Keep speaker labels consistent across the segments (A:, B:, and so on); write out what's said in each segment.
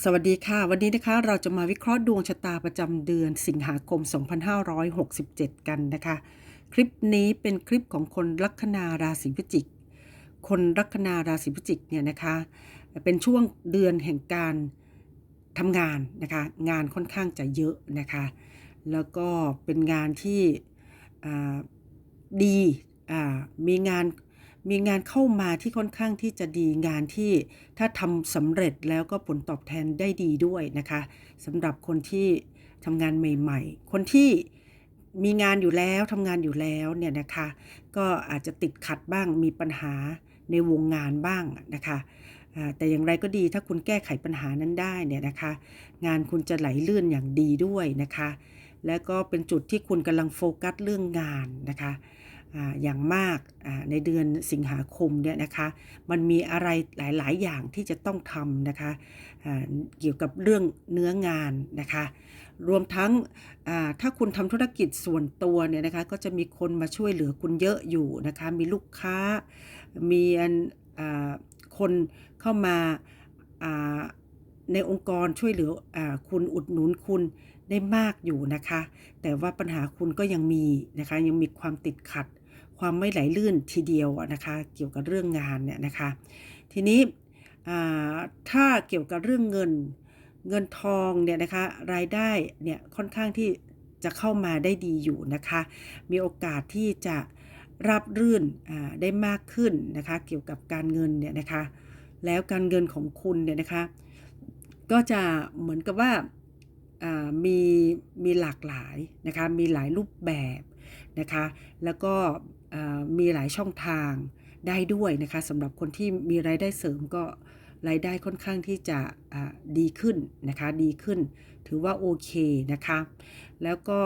A: สวัสดีค่ะ วันนี้นะคะเราจะมาวิเคราะห์ดวงชะตาประจำเดือนสิงหาคม 2567 กันนะคะ คลิปนี้เป็นคลิปของคนลัคนาราศีพิจิก คนลัคนาราศีพิจิกเนี่ยนะคะเป็นช่วงเดือนแห่งการทำงานนะคะงานค่อนข้างจะเยอะนะคะแล้วก็เป็นงานที่ดีมีงาน มีงานเข้ามาที่ค่อนข้างที่จะดีงานที่ถ้าทำสำเร็จแล้วก็ผลตอบแทนได้ดีด้วยนะคะสำหรับคนที่ทำงานใหม่ ๆ คนที่มีงานอยู่แล้วทำงานอยู่แล้วเนี่ยนะคะ ก็อาจจะติดขัดบ้างมีปัญหาในวงงานบ้างนะคะแต่อย่างไรก็ดีถ้าคุณแก้ไขปัญหานั้นได้เนี่ยนะคะ งานคุณจะไหลลื่นอย่างดีด้วยนะคะ และก็เป็นจุดที่คุณกำลังโฟกัสเรื่องงานนะคะ อย่างมากในเดือนสิงหาคมเนี่ยนะคะมันมีอะไรหลาย ๆ อย่างที่จะต้องทำนะคะเกี่ยวกับเรื่องเนื้องานนะคะรวมทั้งถ้าคุณทำธุรกิจส่วนตัวเนี่ยนะคะก็จะมีคนมาช่วยเหลือคุณเยอะอยู่นะคะมีลูกค้ามีคนเข้ามาในองค์กรช่วยเหลืออคุณอุดหนุนคุณได้มากอยู่นะคะ แต่ว่าปัญหาคุณก็ยังมีนะคะ ยังมีความติดขัด ความไม่ไหลลื่นทีเดียวนะคะ เกี่ยวกับเรื่องงานเนี่ยนะคะ ทีนี้ถ้าเกี่ยวกับเรื่องเงินเงินทองเนี่ยนะคะรายได้เนี่ยค่อนข้างที่จะเข้ามาได้ดีอยู่นะคะ มีโอกาสที่จะรับรื่นได้มากขึ้นนะคะ เกี่ยวกับการเงินเนี่ยนะคะ แล้วการเงินของคุณเนี่ยนะคะ ก็จะเหมือนกับว่ามีมีหลากหลายนะคะ มีหลายรูปแบบนะคะ แล้วก็ มีหลายช่องทางได้ด้วยนะคะสำหรับคนที่มีรายได้เสริมก็รายได้ค่อนข้างที่จะดีขึ้นนะคะดีขึ้น ถือว่าโอเคนะคะแล้วก็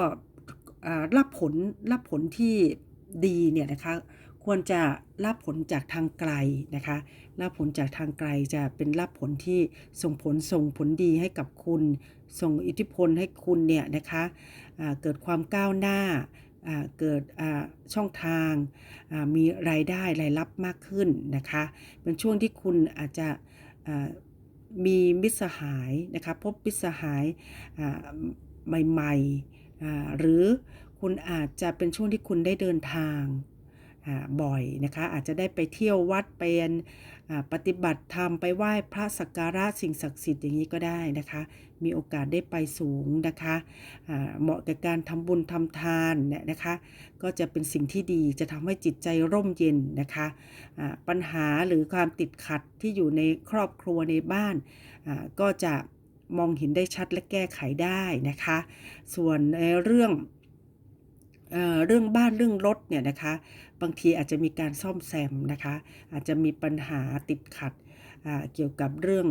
A: รับผลรับผลที่ดีเนี่ยนะคะควรจะรับผลจากทางไกลนะคะรับผลจากทางไกลจะเป็นรับผลที่ส่งผลส่งผลดีให้กับคุณ ส่งอิทธิพลให้คุณเนี่ยนะคะอ่าเกิดความก้าวหน้า เกิดช่องทางมีรายได้รายรับมากขึ้นนะคะเป็นช่วงที่คุณอาจจะมีมิตรสหายนะคะพบมิตรสหายใหม่ๆหรือคุณอาจจะเป็นช่วงที่คุณได้เดินทาง บ่อยนะคะ อาจจะได้ไปเที่ยววัดเป็นปฏิบัติธรรมไปไหว้พระสักการะสิ่งศักดิ์สิทธิ์อย่างนี้ก็ได้นะคะ มีโอกาสได้ไปสูงนะคะอ่าเหมาะกับการทำบุญทำทานเนี่ยนะคะ ก็จะเป็นสิ่งที่ดีจะทำให้จิตใจร่มเย็นนะคะอ่าปัญหาหรือความติดขัดที่อยู่ในครอบครัวในบ้านก็จะมองเห็นได้ชัดและแก้ไขได้นะคะ ส่วนในเรื่องเอเรื่องบ้านเรื่องรถเนี่ยนะคะ บางทีอาจจะมีการซ่อมแซมนะคะ อาจจะมีปัญหาติดขัดเกี่ยวกับเรื่อง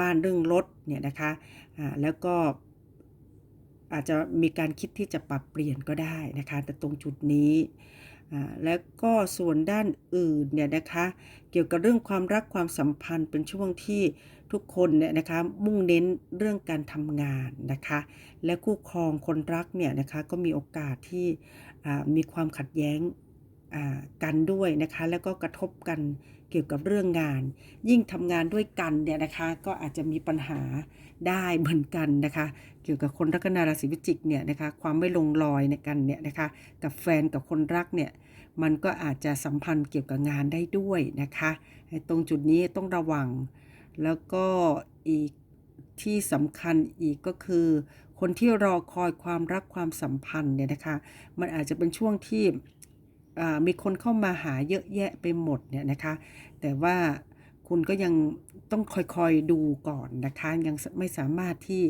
A: บ้านเรื่องรถเนี่ยนะคะแล้วก็อาจจะมีการคิดที่จะปรับเปลี่ยนก็ได้นะคะ แต่ตรงจุดนี้แล้วก็ส่วนด้านอื่นเนี่ยนะคะ เกี่ยวกับเรื่องความรักความสัมพันธ์เป็นช่วงที่ทุกคนเนี่ยนะคะมุ่งเน้นเรื่องการทำงานนะคะ และคู่ครองคนรักเนี่ยนะคะก็มีโอกาสที่มีความขัดแย้ง กันด้วยนะคะ แล้วก็กระทบกันเกี่ยวกับเรื่องงาน ยิ่งทำงานด้วยกันเนี่ยนะคะ ก็อาจจะมีปัญหาได้เหมือนกันนะคะ เกี่ยวกับคนลัคนาราศีพิจิกเนี่ยนะคะ ความไม่ลงรอยในกันเนี่ยนะคะ กับแฟนกับคนรักเนี่ย มันก็อาจจะสัมพันธ์เกี่ยวกับงานได้ด้วยนะคะตรงจุดนี้ต้องระวัง แล้วก็อีกที่สำคัญอีกก็คือ คนที่รอคอยความรักความสัมพันธ์เนี่ยนะคะ มันอาจจะเป็นช่วงที่ มีคนเข้ามาหาเยอะแยะไปหมดเนี่ยนะคะ แต่ว่าคุณก็ยังต้องคอยๆดูก่อนนะคะ ยังไม่สามารถที่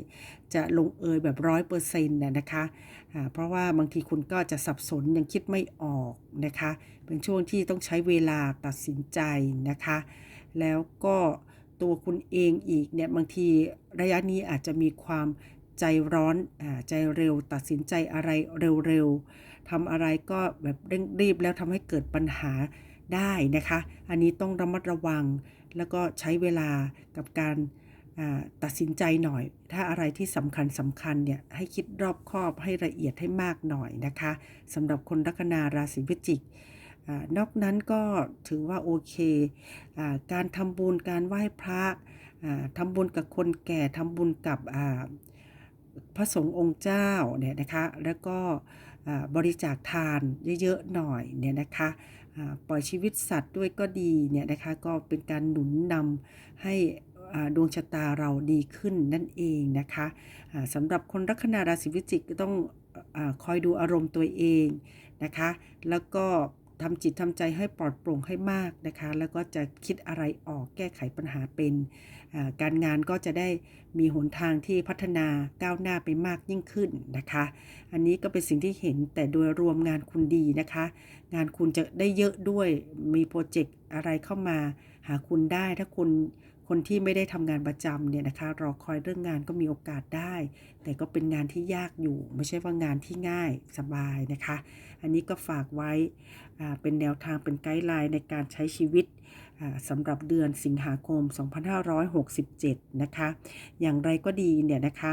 A: จะลงเอยแบบร้อยเปอร์เซ็นต์นะคะอ่าเพราะว่าบางทีคุณก็จะสับสนยังคิดไม่ออกนะคะ เป็นช่วงที่ต้องใช้เวลาตัดสินใจนะคะ แล้วก็ตัวคุณเองอีกเนี่ยบางทีระยะนี้อาจจะมีความใจร้อนอใจเร็วตัดสินใจอะไรเร็วๆ ทำอะไรก็แบบเร่งรีบแล้วทำให้เกิดปัญหาได้นะคะ อันนี้ต้องระมัดระวัง แล้วก็ใช้เวลากับการตัดสินใจหน่อย ถ้าอะไรที่สำคัญสำคัญเนี่ยให้คิดรอบคอบให้ละเอียดให้มากหน่อยนะคะสำหรับคนลัคนาราศีพิจิกอนอกนั้นก็ถือว่าโอเคอการทำบุญการไหว้พระทำบุญกับคนแก่ทำบุญกับพระสงฆ์องค์เจ้าเนี่ยนะคะ แล้วก็ บริจาคทานเยอะๆหน่อยเนี่ยนะคะปล่อยชีวิตสัตว์ด้วยก็ดีเนี่ยนะคะก็เป็นการหนุนนำให้ดวงชะตาเราดีขึ้นนั่นเองนะคะสำหรับคนลัคนาราศีพิจิกก็ต้องอคอยดูอารมณ์ตัวเองนะคะ แล้วก็ ทำจิตทำใจให้ปลอดโปร่งให้มากนะคะ แล้วก็จะคิดอะไรออกแก้ไขปัญหาเป็นการงานก็จะได้มีหนทางที่พัฒนาก้าวหน้าไปมากยิ่งขึ้นนะคะ อันนี้ก็เป็นสิ่งที่เห็นแต่โดยรวมงานคุณดีนะคะ งานคุณจะได้เยอะด้วยมีโปรเจกต์อะไรเข้ามาหาคุณได้ถ้าคุณ คนที่ไม่ได้ทำงานประจำเนี่ยนะคะรอคอยเรื่องงานก็มีโอกาสได้ แต่ก็เป็นงานที่ยากอยู่ ไม่ใช่ว่างานที่ง่ายสบายนะคะ อันนี้ก็ฝากไว้เป็นแนวทางเป็นไกด์ไลน์ในการใช้ชีวิตสำหรับเดือนสิงหาคม 2567 นะคะ อย่างไรก็ดีเนี่ยนะคะ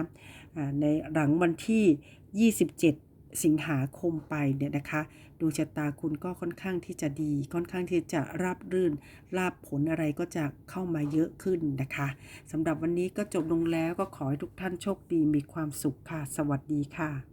A: ในหลังวันที่ 27 สิงหาคมไปเนี่ยนะคะดวงชะตาคุณก็ค่อนข้างที่จะดี ค่อนข้างที่จะราบรื่นลาบผลอะไรก็จะเข้ามาเยอะขึ้นนะคะสำหรับวันนี้ก็จบลงแล้วก็ขอให้ทุกท่านโชคดีมีความสุขค่ะ สวัสดีค่ะ